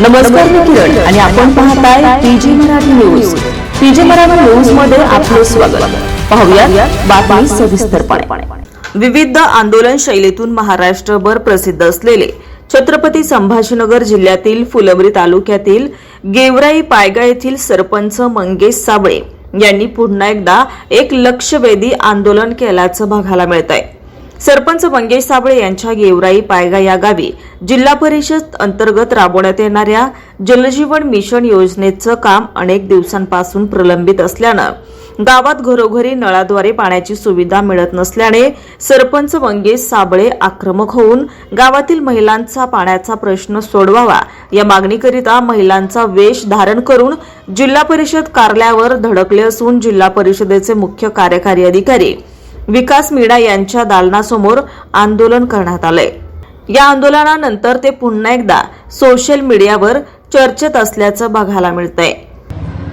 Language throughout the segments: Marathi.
नमस्कार मी किरण आणि आपण पाहताय PG Marathi news. PG Marathi न्यूजमध्ये आपले स्वागत. पाहूया बातमी सविस्तरपणे. विविध आंदोलन शैलीतून महाराष्ट्रभर प्रसिद्ध असलेले छत्रपती संभाजीनगर जिल्ह्यातील फुलंब्री तालुक्यातील गेवराई पायगा येथील सरपंच मंगेश साबळे यांनी पुन्हा एकदा एक लक्षवेधी आंदोलन केल्याचं बघायला मिळत आहे सरपंच मंगेश साबळे यांच्या गेवराई पायगा या गावी जिल्हा परिषद अंतर्गत राबवण्यात येणाऱ्या जलजीवन मिशन योजनेचं काम अनेक दिवसांपासून प्रलंबित असल्यानं गावात घरोघरी नळाद्वारे पाण्याची सुविधा मिळत नसल्याने सरपंच मंगेश साबळे आक्रमक होऊन गावातील महिलांचा पाण्याचा प्रश्न सोडवावा या मागणीकरिता महिलांचा वेश धारण करून जिल्हा परिषद कार्यालयावर धडकले असून जिल्हा परिषदेचे मुख्य कार्यकारी अधिकारी विकास मीणा यांच्या दालनासमोर आंदोलन करण्यात आलंय या आंदोलनानंतर ते पुन्हा एकदा सोशल मीडियावर चर्चेत असल्याचं बघायला मिळतंय.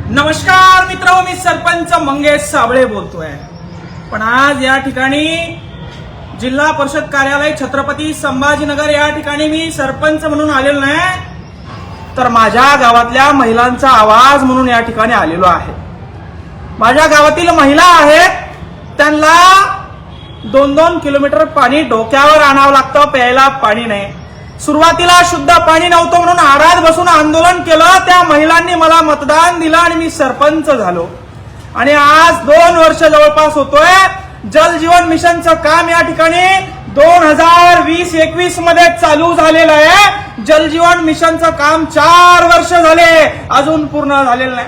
नमस्कार मित्र मी सरपंच मंगेश साबळे बोलतोय. पण आज या ठिकाणी जिल्हा परिषद कार्यालय छत्रपती संभाजीनगर या ठिकाणी मी सरपंच म्हणून आलेलो नाही तर माझ्या गावातल्या महिलांचा आवाज म्हणून या ठिकाणी आलेलो आहे. माझ्या गावातील महिला आहेत त्यांना दोन दोन किलोमीटर पाणी डोक्यावर आणावं लागतं प्यायला पाणी नाही. सुरुवातीला शुद्ध पाणी नव्हतं म्हणून आराध बसून आंदोलन केलं. त्या महिलांनी मला मतदान दिलं आणि मी सरपंच झालो. आणि आज दोन वर्ष जवळपास होतोय. जल जीवन मिशनचं काम या ठिकाणी दोन हजार वीस एकवीसमध्ये चालू झालेलं आहे. जल जीवन मिशनचं काम चार वर्ष झाले. अजून पूर्ण झालेलं नाही.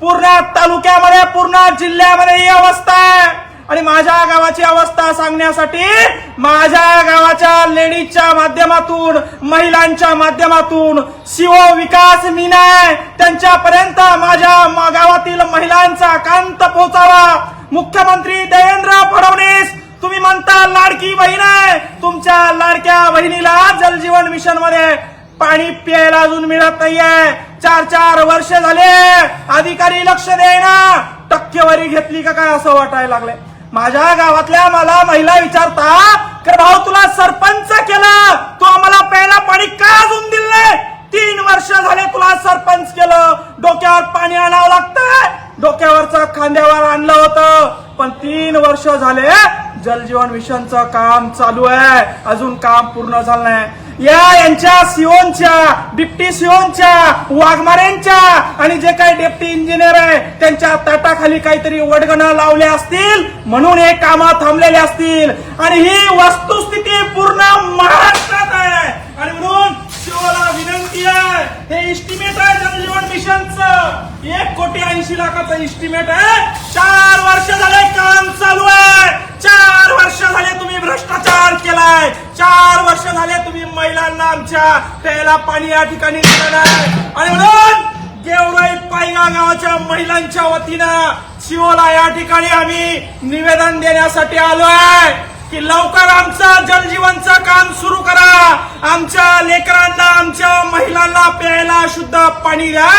पूर्ण तालुक्यामध्ये पूर्ण जिल्ह्यामध्ये ही अवस्था आहे. आणि माझ्या गावाची अवस्था सांगण्यासाठी माझ्या गावाच्या लेडीजच्या माध्यमातून महिलांच्या माध्यमातून शिव विकास मीनाय त्यांच्यापर्यंत माझ्या गावातील महिलांचा कांत पोहोचावा. मुख्यमंत्री देवेंद्र फडणवीस तुम्ही म्हणता लाडकी बहीण आहे. तुमच्या लाडक्या बहिणीला जलजीवन मिशनमध्ये पाणी प्यायला अजून मिळत नाहीये. चार चार वर्ष झाले. अधिकारी लक्ष देईना. टक्केवारी घेतली का काय असं वाटायला लागलंय. माझ्या गावातल्या मला महिला विचारता की भाऊ तुला सरपंच केलं. तू आम्हाला प्यायला पाणी का अजून दिलं नाही तीन वर्ष झाले तुला सरपंच केलं. डोक्यावर पाणी आणावं लागतंय. डोक्यावरचं खांद्यावर आणलं होतं. पण तीन वर्ष झाले जलजीवन मिशनचं काम चालू आहे. अजून काम पूर्ण झालं नाही. या यांच्या सिओनच्या डिप्टी सिओनच्या वाघमारेंच्या आणि जे काही डेप्टी इंजिनियर आहे त्यांच्या ताटाखाली काहीतरी वडगणा लावल्या असतील म्हणून हे कामं थांबलेले असतील. आणि ही वस्तुस्थिती पूर्ण महाराष्ट्रात आहे. आणि म्हणून शिवाला विनंती आहे हे इस्टिमेट आहे जनजीवन मिशनचं एक कोटी ऐंशी लाखाचं इस्टिमेट आहे. चार वर्ष झाले काम चालू आहे चार वर्ष झाले तुम्ही भ्रष्टाचार केलाय चार वर्ष झाले तुम्ही महिलांना आमच्या प्यायला पाणी या ठिकाणी आणि म्हणून गेवराई पायगा गावाच्या महिलांच्या वतीनं शिवला या ठिकाणी आम्ही निवेदन देण्यासाठी आलो आहे की लवकर आमचं जलजीवनचं काम सुरू करा. आमच्या लेकरांना आमच्या महिलांना प्यायला शुद्ध पाणी द्या.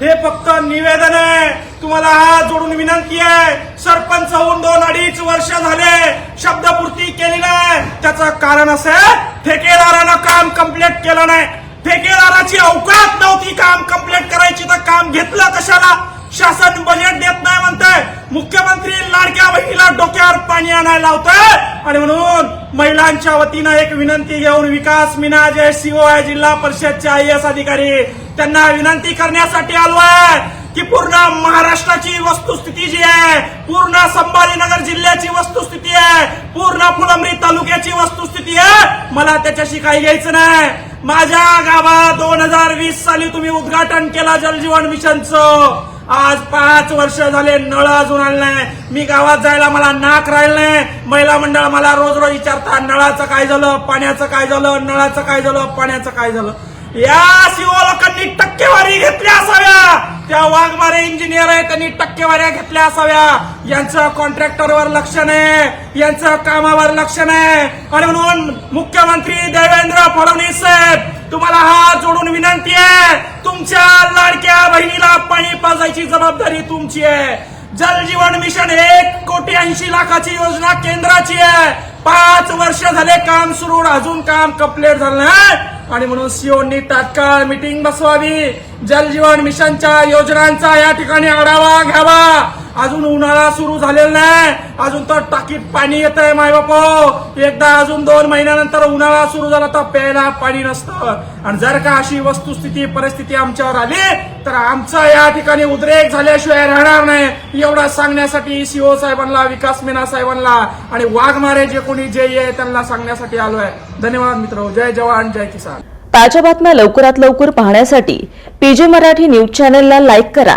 हे फक्त निवेदन आहे. तुम्हाला हात जोडून विनंती आहे. सरपंच होऊन दोन अडीच वर्ष झाले. शब्दपूर्ती केली नाही. त्याचं कारण असं ठेके ठेकेदारानं काम कंप्लीट केलं नाही. ठेकेदाराची अवकात नव्हती काम कंप्लीट करायची तर काम घेतलं कशाला? शासन बजेट देत नाही म्हणतंय. मुख्यमंत्री लाडक्या बहिणीला डोक्यावर पाणी आणायला लावतोय. आणि म्हणून महिलांच्या वतीनं एक विनंती घेऊन विकास मीना सीओ आहे जिल्हा परिषदचे आय एस अधिकारी त्यांना विनंती करण्यासाठी आलो आहे की पूर्ण महाराष्ट्राची वस्तुस्थिती जी आहे पूर्ण संभाजीनगर जिल्ह्याची वस्तुस्थिती आहे पूर्ण फुलंब्री तालुक्याची वस्तुस्थिती आहे मला त्याच्याशी काही घ्यायचं नाही. माझ्या गावात दोन हजार वीस साली तुम्ही उद्घाटन केला जलजीवन मिशनचं. आज पाच वर्ष झाले नळ अजून आले नाही. मी गावात जायला मला नाक राहिलं नाही. महिला मंडळ मला रोज रोज विचारतात नळाचं काय झालं पाण्याचं काय झालं नळाचं काय झालं पाण्याचं काय झालं? या सीओ लोकांनी टक्केवारी घेतल्या असाव्या? त्या वाघमारे इंजिनियर आहे त्यांनी टक्केवाऱ्या घेतल्या असाव्या? यांचं कॉन्ट्रॅक्टरवर लक्ष नाही यांचं कामावर लक्ष नाही. आणि म्हणून मुख्यमंत्री देवेंद्र फडणवीस साहेब तुम्हाला हात जोडून विनंती आहे तुमच्या लाडक्या बहिणीला पाणी पाजायची जबाबदारी तुमची आहे. जल जीवन मिशन एक कोटी ऐंशी लाखाची योजना केंद्राची आहे. पाच वर्ष झाले काम सुरू अजून काम कंप्लीट झालं नाही. आणि म्हणून सीओनी तात्काळ मिटिंग बसवावी. जल जीवन मिशनच्या योजनांचा या ठिकाणी आढावा घ्यावा. अजून उन्हाळा सुरू झालेला नाही. अजून तर टाकीत पाणी येत आहे माय बापो. एकदा अजून दोन महिन्यानंतर उन्हाळा सुरू झाला तर प्यायला पाणी नसतं. आणि जर का अशी वस्तुस्थिती परिस्थिती आमच्यावर आली तर आमचा या ठिकाणी उद्रेक झाल्याशिवाय राहणार नाही. एवढा सांगण्यासाठी सीओ साहेबांना विकास मीना साहेबांना आणि वाघमारे जे कोणी जे आहे त्यांना सांगण्यासाठी आलोय. धन्यवाद मित्र. जय जवान जय किसान. ताज्या बातम्या लवकरात लवकर पाहण्यासाठी पीजे मराठी न्यूज चॅनलला लाईक करा.